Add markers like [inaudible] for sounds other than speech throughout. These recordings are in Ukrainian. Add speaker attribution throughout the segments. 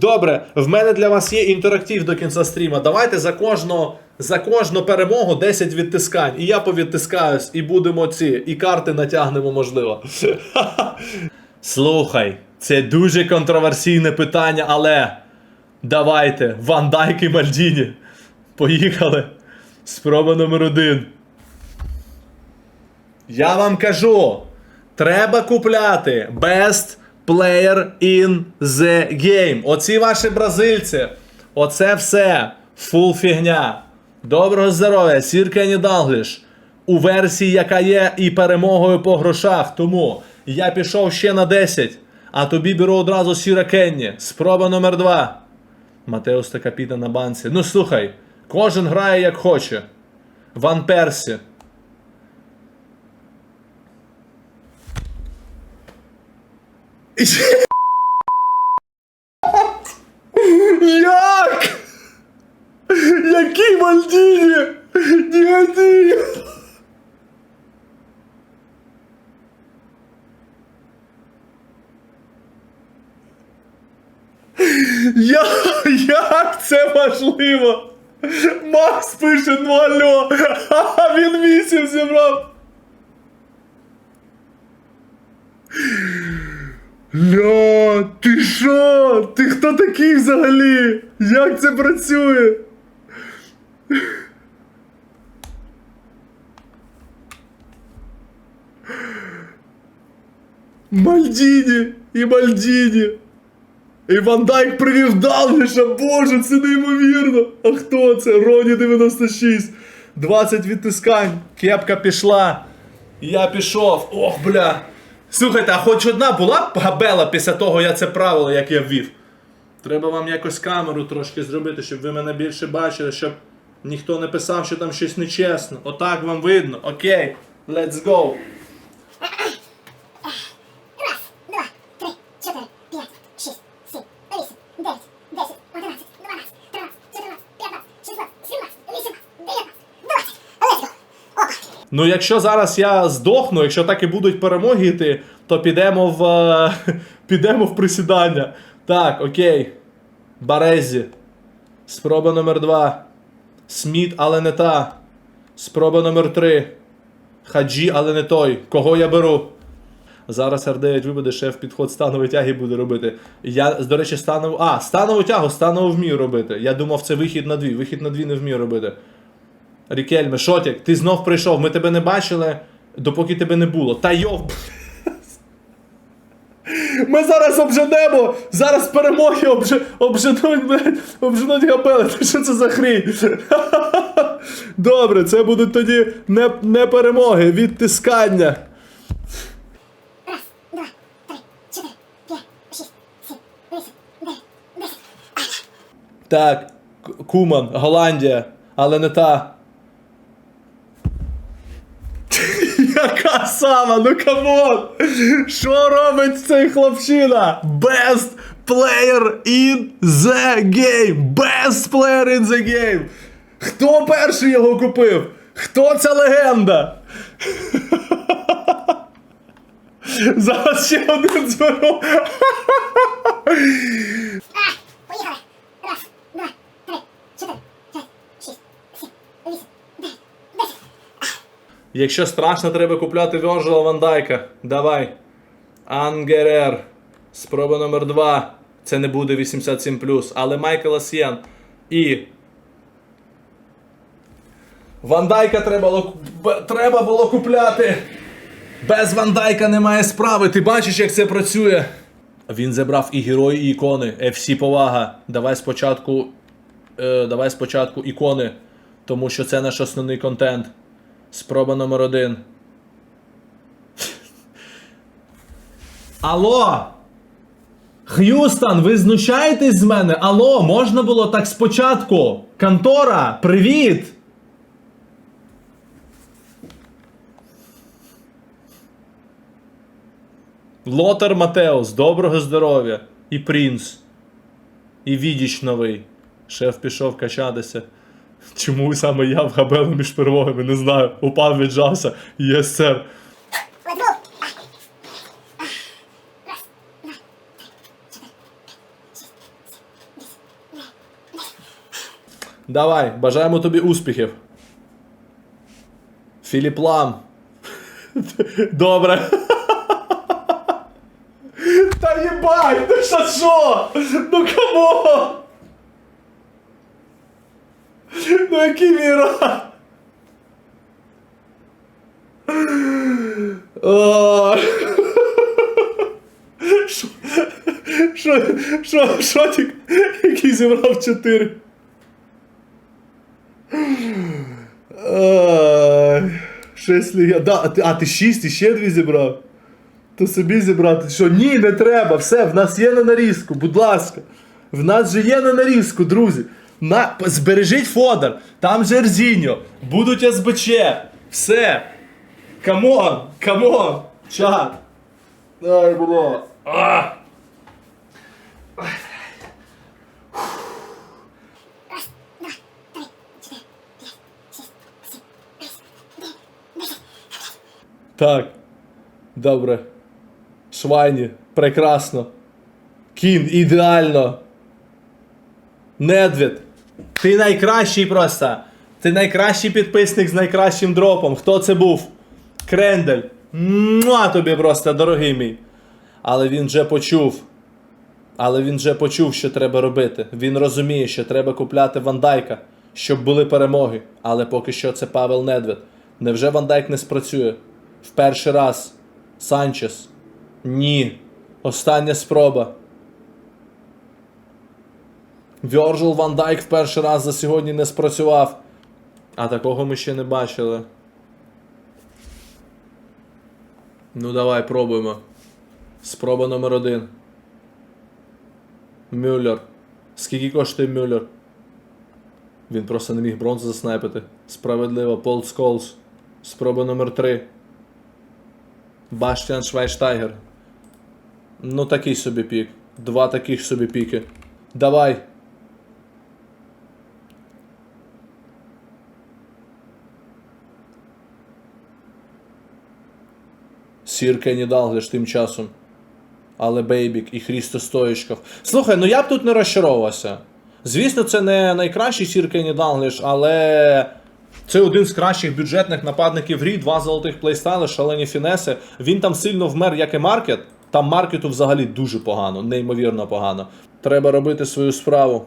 Speaker 1: Добре, в мене для вас є інтерактив до кінця стріма. Давайте за кожну, за кожну перемогу 10 відтискань. І я повідтискаюсь, і будемо ці, і карти натягнемо, можливо. [laughs] Слухай, це дуже контроверсійне питання, але давайте, Ван Дайк і Мальдіні. Поїхали. Спроба номер один. Я вам кажу, треба купляти Best Player in the Game. Оці ваші бразильці. Оце все. Фул фігня. Доброго здоров'я, Сір Кенні Далгліш. У версії, яка є, і перемогою по грошах. Тому я пішов ще на 10. А тобі беру одразу Сіра Кенні. Спроба номер 2. Матеус та Капіта на банці. Ну слухай, кожен грає як хоче. Ван Персі. Як? Який Мальдіні? Негатив! Я, як це можливо? Макс пише ну алло, а він вісім зібрав. Ля, ти що? Ти хто такий взагалі? Як це працює? Мальдіні і Мальдіні. І Ван Дайк привів Далгліша, боже, це неймовірно. А хто це? Роні 96. 20 відтискань. Кепка пішла. Я пішов. Ох, бля. Слухайте, а хоч одна була б габела після того, я це правило, як я ввів. Треба вам якось камеру трошки зробити, щоб ви мене більше бачили, щоб ніхто не писав, що там щось нечесно. Отак вам видно. Окей, let's go. Ну, якщо зараз я здохну, якщо так і будуть перемоги йти, то підемо в. е, [laughs] підемо в присідання. Так, окей. Барезі. Спроба номер 2. Сміт, але не та. Спроба номер 3. Хаджі, але не той. Кого я беру? Зараз R9 вибуде, шеф підход станової тяги буде робити. Я, до речі, станову. А, станову тягу, станову вмію робити. Я думав, це вихід на дві. Вихід на дві не вмію робити. Рікельме, Шотік, ти знов прийшов, ми тебе не бачили, допоки тебе не було. Та йов. Ми зараз обженемо! Зараз перемоги обж... обженуть, обженуть габели. Та Що це за хрінь? [laughs] Добре, це будуть тоді не, не перемоги, відтискання. Так, Куман, Голландія, але не та. Яка сама? Ну камон! Що робить цей хлопчина? Best player in the game! Best player in the game! Хто перший його купив? Хто ця легенда? [laughs] Зараз ще один зберу.
Speaker 2: А, поїхали. Раз, два, три, чотири, п'ять, шість, сім, вісім, дев'ять, десять.
Speaker 1: Якщо страшно, треба купляти Вьорджила Ван Дайка. Давай. Ангерер. Спроба номер 2. Це не буде 87, але Майкл Сєн. І. Ван Дайка треба, треба було купляти. Без Ван Дайка немає справи. Ти бачиш, як це працює. Він забрав і герої, і ікони. FC повага. Давай спочатку. Е, давай спочатку ікони. Тому що це наш основний контент. Спроба номер один. Алло! Х'юстон, ви знущаєтесь з мене? Алло, можна було так спочатку? Контора, привіт! Лотар Матеус, доброго здоров'я. І Принц. І Відіч новий. Шеф пішов качатися. Чому саме я в габелу між перемогами? Не знаю. Упав, віджався. Єс, сер. Давай, бажаємо тобі успіхів. Філіп Лам. Добре. Та їбать, ну що? Ну камон! Ну який! Що- Що, шотик, який зібрав 4. Ай, Шесть легіон. Да, а ти- а ти 6 і ще дві зібрав? То собі зібрати. Що? Ні, не треба. Все, в нас є на нарізку, будь ласка. В нас же є на нарізку, друзі. На... Збережіть фодер, там же Ерзіньо, будуть СБЧ. Все. Камон, камон, чат. Ай, було. А!
Speaker 2: Раз, два, три, чотири, п'ять, шість, сім, вісім, дев'ять, десять.
Speaker 1: Так. Добре. Швайні, прекрасно. Кін, ідеально. Недвід. Ти найкращий просто. Ти найкращий підписник з найкращим дропом. Хто це був? Крендель. Муа тобі просто, дорогий мій. Але він вже почув. Але він вже почув, що треба робити. Він розуміє, що треба купляти Вандайка, щоб були перемоги. Але поки що це Павел Недвед. Невже Вандайк не спрацює? В перший раз. Санчес. Ні. Остання спроба. Вьорджил Ван Дайк в перший раз за сьогодні не спрацював. А такого ми ще не бачили. Ну давай пробуємо. Спроба номер один. Мюллер. Скільки коштує Мюллер? Він просто не міг бронзу заснайпити. Справедливо. Пол Сколс. Спроба номер 3. Баштіан Швайштайгер. Ну такий собі пік. Два таких собі піки. Давай. Сір Кенні Далглиш тим часом. Але Бейбік і Хрісто Стоїчков. Слухай, ну я б тут не розчаровувався. Звісно, це не найкращий сір Кенні але це один з кращих бюджетних нападників грі, два золотих плейстайли, шалені фінеси. Він там сильно вмер, як і маркет. Там маркету взагалі дуже погано, неймовірно погано. Треба робити свою справу.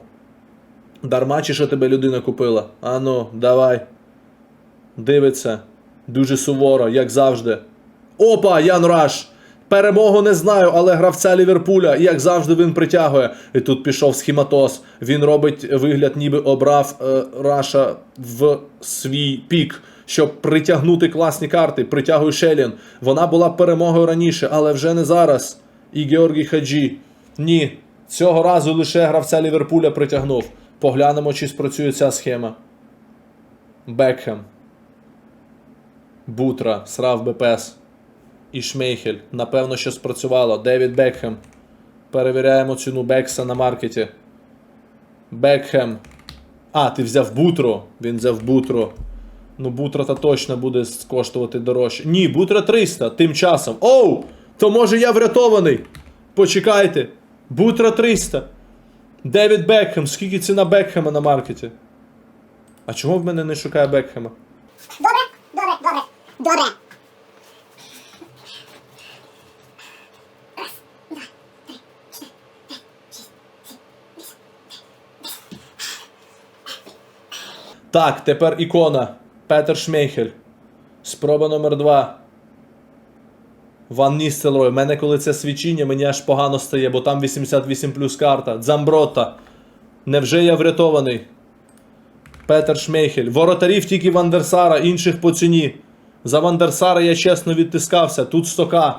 Speaker 1: Дарма чи що тебе людина купила? Ану, давай. Дивиться. Дуже суворо, як завжди. Опа, Ян Раш! Перемогу не знаю, але гравця Ліверпуля, як завжди, він притягує. І тут пішов схематоз. Він робить вигляд, ніби обрав е, Раша в свій пік, щоб притягнути класні карти. Притягує Шелін. Вона була перемогою раніше, але вже не зараз. І Георгій Хаджі. Ні, цього разу лише гравця Ліверпуля притягнув. Поглянемо, чи спрацює ця схема. Бекхем. Бутра, Срав БПС. І Шмейхель. Напевно, що спрацювало. Девід Бекхем. Перевіряємо ціну Бекса на маркеті. Бекхем. А, ти взяв Бутру. Він взяв Бутру. Ну, Бутра та точно буде коштувати дорожче. Ні, Бутра 300. Тим часом. Оу! То може я врятований. Почекайте. Бутра 300. Девід Бекхем. Скільки ціна Бекхема на маркеті? А чому в мене не шукає Бекхема?
Speaker 2: Добре, добре, добре, добре. Раз, два, три, чотири, п'ять, шість, сім, вісім,
Speaker 1: Так, тепер ікона. Петер Шмейхель. Спроба номер 2. Ван Ністелрой. У мене коли це свічіння, мені аж погано стає, бо там 88 плюс карта. Дзамброта. Невже я врятований? Петер Шмейхель. Воротарів тільки Вандерсара, інших по ціні. За Вандерсара я чесно відтискався. Тут 100к.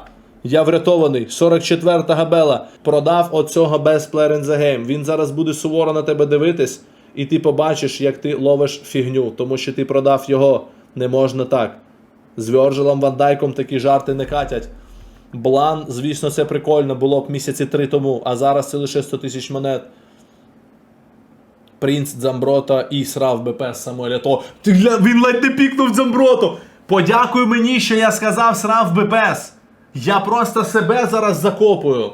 Speaker 1: Я врятований. 44 габела. Продав оцього Best Player in the Game. Він зараз буде суворо на тебе дивитись, і ти побачиш, як ти ловиш фігню, тому що ти продав його. Не можна так. З Вьорджелом Ван Дайком такі жарти не катять. Блан, звісно, це прикольно було б місяці три тому, а зараз це лише 100 тисяч монет. Принц Дзамброта і срав БП з Самуеля. То він ледь не пікнув Дзамброту. Подякуй мені, що я сказав срав БПС. Я просто себе зараз закопую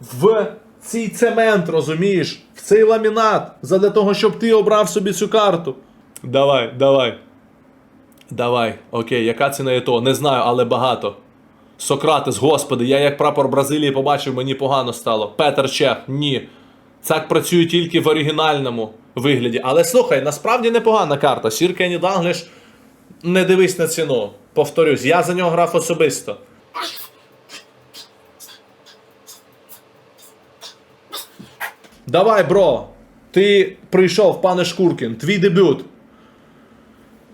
Speaker 1: в цей цемент, розумієш? В цей ламінат. Задля того, щоб ти обрав собі цю карту. Давай, давай. Давай, окей, яка ціна є то? Не знаю, але багато. Сократес, господи, я як прапор Бразилії побачив, мені погано стало. Петер Чех, ні. Так працює тільки в оригінальному вигляді. Але слухай, насправді непогана карта. Сір Кенні Дангліш, не дивись на ціну. Повторюсь, я за нього грав особисто. Давай, бро. Ти прийшов, пане Шкуркін, твій дебют.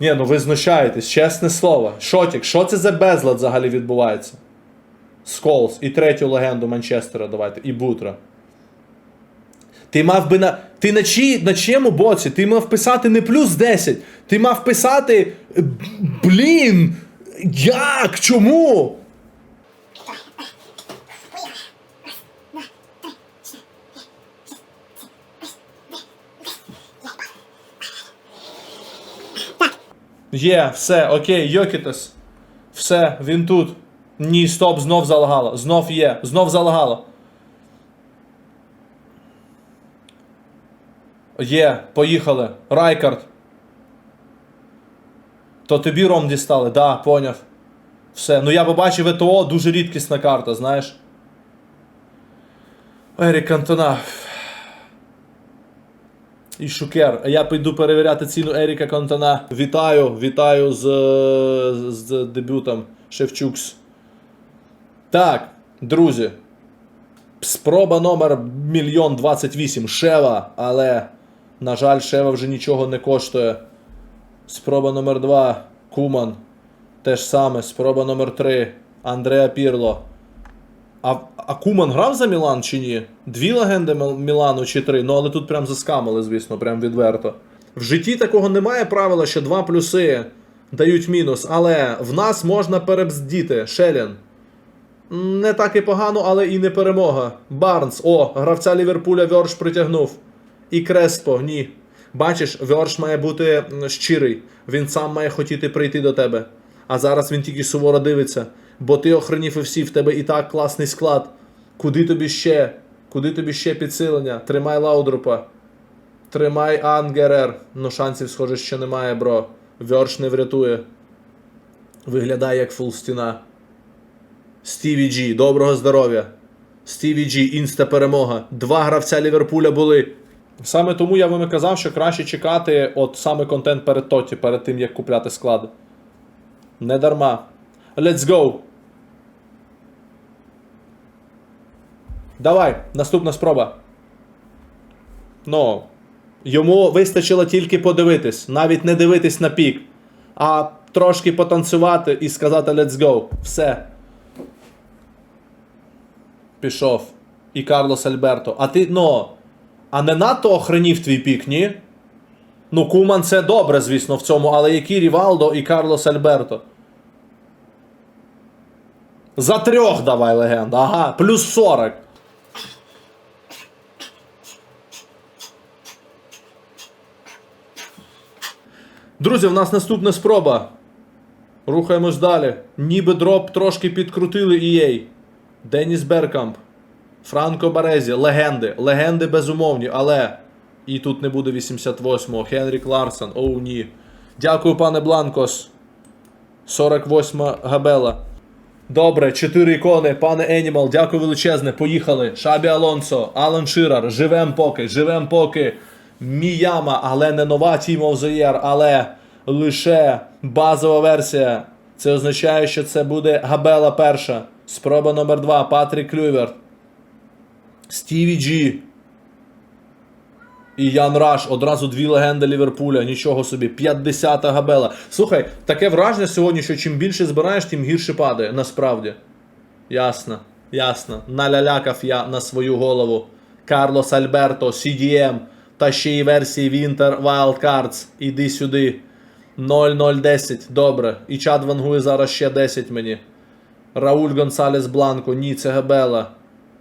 Speaker 1: Ні, ну ви знущаєтесь, чесне слово. Шотік, що це за безлад взагалі відбувається? Сколс і третю легенду Манчестера давайте, і Бутра. Ти мав би на. Ти на, чиї, на чиєму боці? Ти мав писати не плюс 10. Ти мав писати. Блін! Як? Чому? Є, все, окей, Йокітес. Все, він тут. Ні, стоп, знов залагало. Знов є, знов залагало. Є, поїхали. Райкард. То тобі ром дістали, да, поняв. Все. Ну я побачив ЕТО, дуже рідкісна карта, знаєш. Ерік Кантона. І Шукер. А Я піду перевіряти ціну Еріка Кантона. Вітаю, вітаю з, з, дебютом Шевчукс. Так, друзі. Спроба номер мільйон двадцять вісім. Шева, але, на жаль, Шева вже нічого не коштує. Спроба номер 2 Куман. Те ж саме. Спроба номер 3 Андреа Пірло. А, а Куман грав за Мілан чи ні? Дві легенди Мілану чи три? Ну але тут прям заскамили, звісно, прям відверто. В житті такого немає правила, що два плюси дають мінус, але в нас можна перебздіти. Шелін. Не так і погано, але і не перемога. Барнс, о, гравця Ліверпуля Вьорш притягнув. І Креспо, ні. Бачиш, Вьорш має бути щирий. Він сам має хотіти прийти до тебе. А зараз він тільки суворо дивиться. Бо ти охренів і всі, в тебе і так класний склад. Куди тобі ще? Куди тобі ще підсилення? Тримай Лаудрупа. Тримай Ангерер. Ну, шансів, схоже, що немає, бро. Вьорш не врятує. Виглядає як фул стіна. Стіві Джі, доброго здоров'я. Стіві Джі, інста перемога. Два гравця Ліверпуля були. Саме тому я вам і казав, що краще чекати от саме контент перед Тоті, перед тим, як купляти склади. Не дарма. Let's go. Давай, наступна спроба. Ну, йому вистачило тільки подивитись, навіть не дивитись на пік, а трошки потанцювати і сказати let's go. Все. Пішов. І Карлос Альберто. А ти, ну. А не надто охренів твій пік, ні? Ну, Куман це добре, звісно, в цьому, але які Рівалдо і Карлос Альберто? За трьох давай легенда. Ага, плюс 40. Друзі, в нас наступна спроба. Рухаємось далі. Ніби дроп трошки підкрутили EA. Деніс Беркамп. Франко Барезі. Легенди. Легенди безумовні, але. І тут не буде 88-го. Хенрік Ларсон. Оу ні. Дякую, пане Бланкос. 48 Габела. Добре, 4 ікони, пане Енімал, дякую величезне. Поїхали. Шабі Алонсо, Алан Ширар, живем поки, живем поки. Міяма, але не нова Team of але лише базова версія. Це означає, що це буде Габела перша. Спроба номер 2 Патрік Клюверт. Стіві Джі. І Ян Раш, одразу дві легенди Ліверпуля, нічого собі, 50-та габела. Слухай, таке враження сьогодні, що чим більше збираєш, тим гірше падає, насправді. Ясно, ясно. Налялякав я на свою голову. Карлос Альберто, CDM, та ще й версії Winter Wildcards. Іди сюди. 0-0-10, добре. І Чад вангує зараз ще 10 мені. Рауль Гонсалес Бланко, ні, це Габела.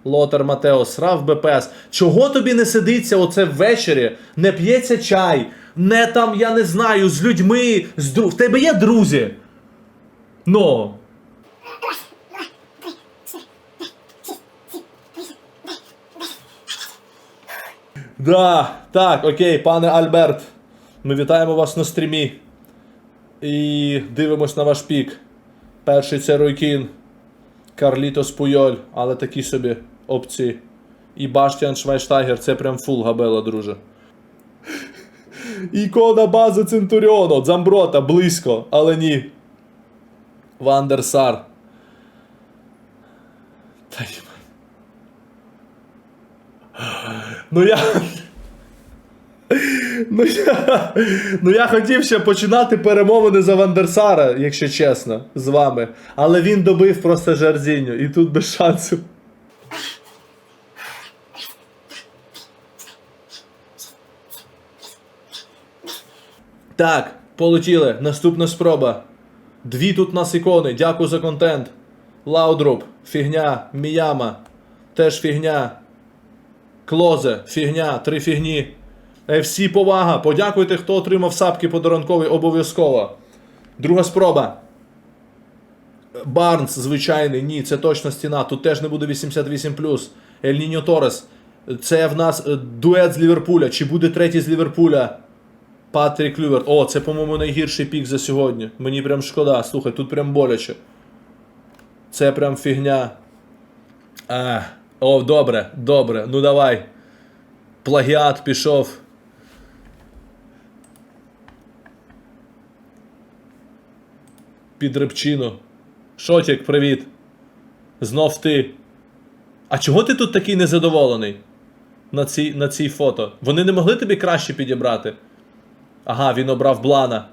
Speaker 1: Лотер Матео, срав БПС. Чого тобі не сидиться оце ввечері? Не п'ється чай, не там, я не знаю, з людьми. З дру... В тебе є друзі? Ну. Да, так, окей, пане Альберт. Ми вітаємо вас на стрімі. І дивимось на ваш пік. Перший це Ройкін. Карлітос Пуйоль, але такі собі опції. І Баштіан Швайштайгер, це прям фул габела, друже. Ікона бази Центуріону, Дзамброта, близько, але ні. Вандерсар. Та. Ну я. Ну я, ну я хотів ще починати перемовини за Вандерсара, якщо чесно, з вами. Але він добив просто Жарзінню, і тут без шансів. Так, полетіли. Наступна спроба. Дві тут нас ікони. Дякую за контент. Лаудруп, фігня, Міяма, теж фігня. Клозе, фігня, три фігні. FC повага. Подякуйте, хто отримав сапки подарункові обов'язково. Друга спроба. Барнс, звичайний, ні, це точно стіна. Тут теж не буде 88. Ель Ніньо Торес. Це в нас е, дует з Ліверпуля. Чи буде третій з Ліверпуля? Патрік Клювер. О, це, по-моєму, найгірший пік за сьогодні. Мені прям шкода. Слухай, тут прям боляче. Це прям фігня. А, о, добре, добре. Ну давай. Плагіат пішов. Під рибчину. Шотік, привіт. Знов ти. А чого ти тут такий незадоволений? На цій, на цій фото. Вони не могли тобі краще підібрати? Ага, він обрав Блана.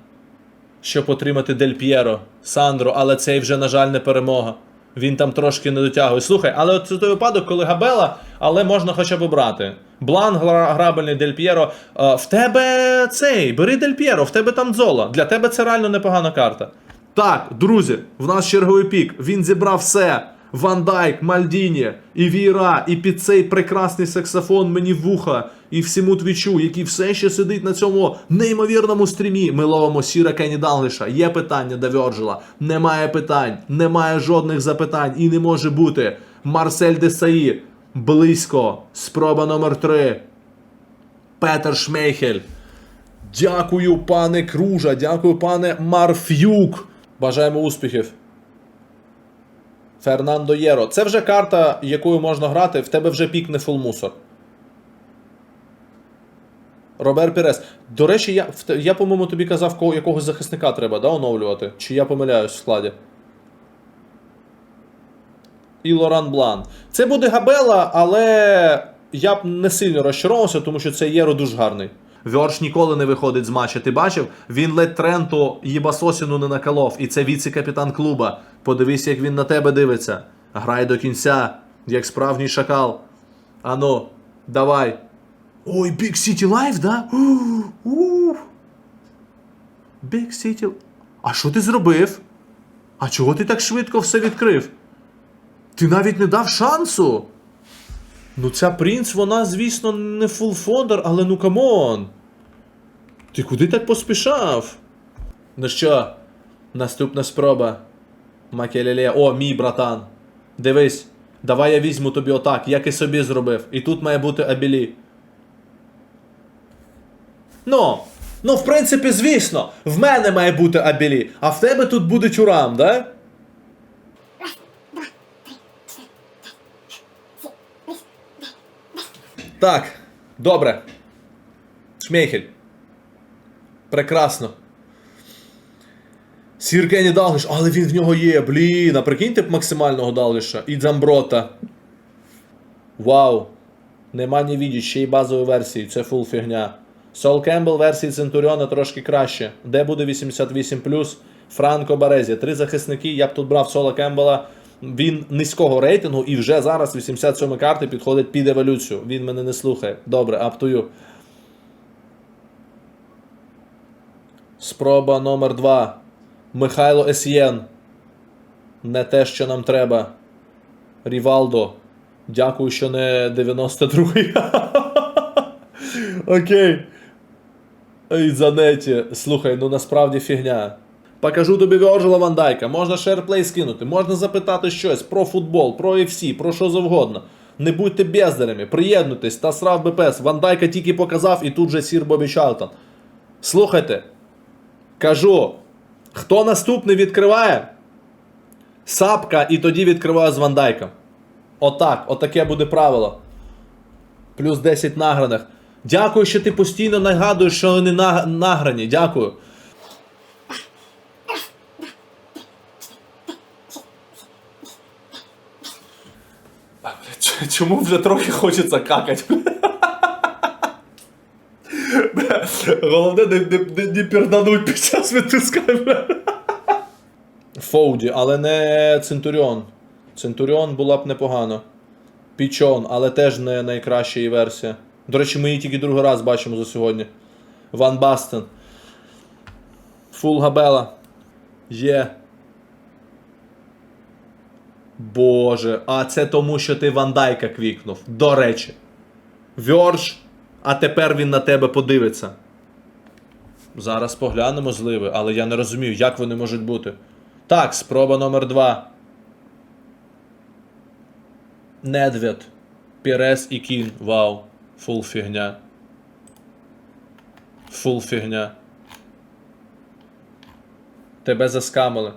Speaker 1: Щоб отримати Дель П'єро, Сандро, але цей вже, на жаль, не перемога. Він там трошки не дотягує. Слухай, але от це той випадок, коли Габела, але можна хоча б брати. Блан, грабельний Дель П'єро. Е, в тебе цей, бери Дель П'єро, в тебе там дзола. Для тебе це реально непогана карта. Так, друзі, в нас черговий пік. Він зібрав все. Ван Дайк, Мальдіні, і Віра, і під цей прекрасний саксофон мені в вуха, і всьому твічу, який все ще сидить на цьому неймовірному стрімі. Ми ловимо Сіра Кенні Далгліша. Є питання до Вьорджела? Немає питань, немає жодних запитань і не може бути. Марсель Десаї, близько, спроба номер 3 Петер Шмейхель. Дякую, пане Кружа, дякую, пане Марфюк. Бажаємо успіхів. Фернандо Єро. Це вже карта, якою можна грати. В тебе вже пік не фулмусор. Робер Пірес. До речі, я, я по-моєму, тобі казав, кого, якогось захисника треба да, оновлювати. Чи я помиляюсь в складі? І Лоран Блан. Це буде Габела, але я б не сильно розчаровувався, тому що цей Єро дуже гарний. Вьорш ніколи не виходить з матча. Ти бачив? Він ледь Тренту Єбасосіну не наколов. І це віце-капітан клуба. Подивись, як він на тебе дивиться. Грай до кінця, як справжній шакал. Ану, давай. Ой, Big City Life, да? [gasps] Big City. А що ти зробив? А чого ти так швидко все відкрив? Ти навіть не дав шансу. Ну, ця принц, вона, звісно, не фулфондер, але ну камон. Ти куди так поспішав? Ну що, наступна спроба. Макелеле. О, мій братан. Дивись, давай я візьму тобі отак, як і собі зробив. І тут має бути Абілі. Ну, ну, в принципі, звісно, в мене має бути Абілі, а в тебе тут буде Тюрам, да? Так, добре. Шмейхель. Прекрасно. Сір Кенні Далгліш, але він в нього є. Блін, а прикиньте б максимального Далгліша. І Дзамброта. Вау. Нема ні віді, ще й базової версії, це фул фігня. Сол Кембл версії Центуріона трошки краще. Де буде 88 Франко Барезі. Три захисники. Я б тут брав Сола Кембела. Він низького рейтингу і вже зараз 87 карти підходить під еволюцію. Він мене не слухає. Добре, аптую. Спроба номер 2 Михайло Есьєн. Не те, що нам треба. Рівалдо. Дякую, що не 92-й. [laughs] Окей. Ей, Занеті. Слухай, ну насправді фігня. Покажу тобі Вьорджела Ван Дайка. Можна шерплей скинути, можна запитати щось про футбол, про FC, про що завгодно. Не будьте бездарями, приєднуйтесь, та срав БПС. Ван Дайка тільки показав і тут же сір Бобі Чалтон. Слухайте, кажу, хто наступний відкриває? Сапка і тоді відкриваю з Ван Дайком. Отак, отаке буде правило. Плюс 10 награних. Дякую, що ти постійно нагадуєш, що вони на- награні. Дякую. [laughs] Чому вже трохи хочеться какати? Головне не, не, не, пірдануть під час відтискання. Фоуді, але не Центуріон. Центуріон була б непогано. Пічон, але теж не найкраща її версія. До речі, ми її тільки другий раз бачимо за сьогодні. Ван Бастен. Фул Габела. Є. Боже, а це тому, що ти Ван Дайка квікнув. До речі. Вьорж, а тепер він на тебе подивиться. Зараз поглянемо зливи, але я не розумію, як вони можуть бути. Так, спроба номер два. Недвід. Пірес і кін. Вау. Фул фігня. Фул фігня. Тебе заскамили.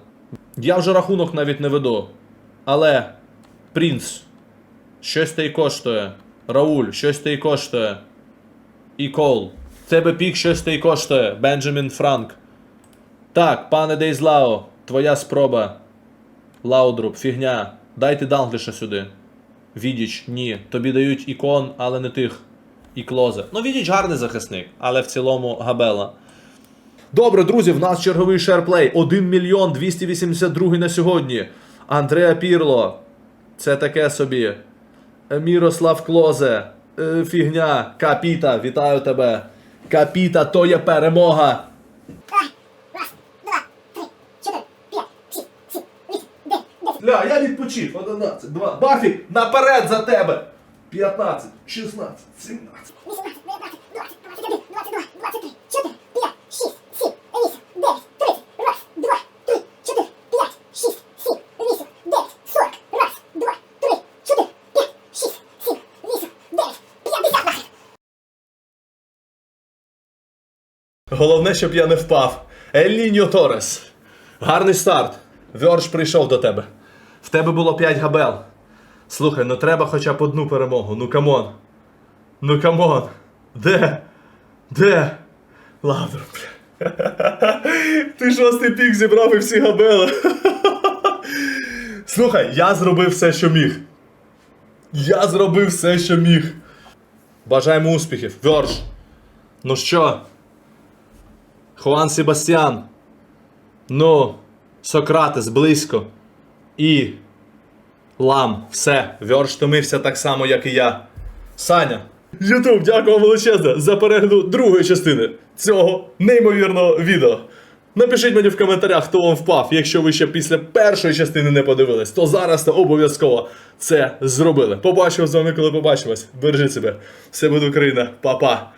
Speaker 1: Я вже рахунок навіть не веду. Але. Принц. Щось те й коштує. Рауль, щось те й коштує. І Кол. Тебе пік щось те й коштує. Бенджамін Франк. Так, пане Дейзлао, твоя спроба. Лаудруп, фігня. Дайте Дангліша сюди. Відіч, ні. Тобі дають ікон, але не тих. І клозе. Ну, Відіч гарний захисник, але в цілому габела. Добре, друзі, в нас черговий шерплей. 1 мільйон 282 на сьогодні. Андреа Пірло. Це таке собі. Е, Мірослав Клозе. Е, Фігня. Капіта, вітаю тебе. Капіта, то є перемога. Ля, я відпочив. 11, 2. Бафі, наперед за тебе. 15, 16, 17.
Speaker 2: 18, 19, 20, 21, 22, 23, 4, 5, 6, 7, 8, 9, 30. Раз, два, три, чотири, п'ять, шість, сім, вісім, дев'ять, сорок. Раз, два, три, чотири, п'ять, шість, сім, вісім, дев'ять, п'ятдесят нахер.
Speaker 1: Головне, щоб я не впав. Еліньо Торес. Гарний старт. Вьорж прийшов до тебе. В тебе було 5 габел. Слухай, ну треба хоча б одну перемогу. Ну камон. Ну камон. Де? Де? Бля. [laughs] Ти шостий пік зібрав і всі габели. [laughs] Слухай, я зробив все, що міг. Я зробив все, що міг. Бажаємо успіхів. Вьорж. Ну що? Хуан Себастьян. Ну, Сократес близько. І. Лам. Все. Вьорж томився так само, як і я. Саня. Ютуб, дякую вам величезне за перегляд другої частини цього неймовірного відео. Напишіть мені в коментарях, хто вам впав. Якщо ви ще після першої частини не подивились, то зараз то обов'язково це зробили. Побачимо з вами, коли побачимось. Бережіть себе. Все буде Україна. Па-па.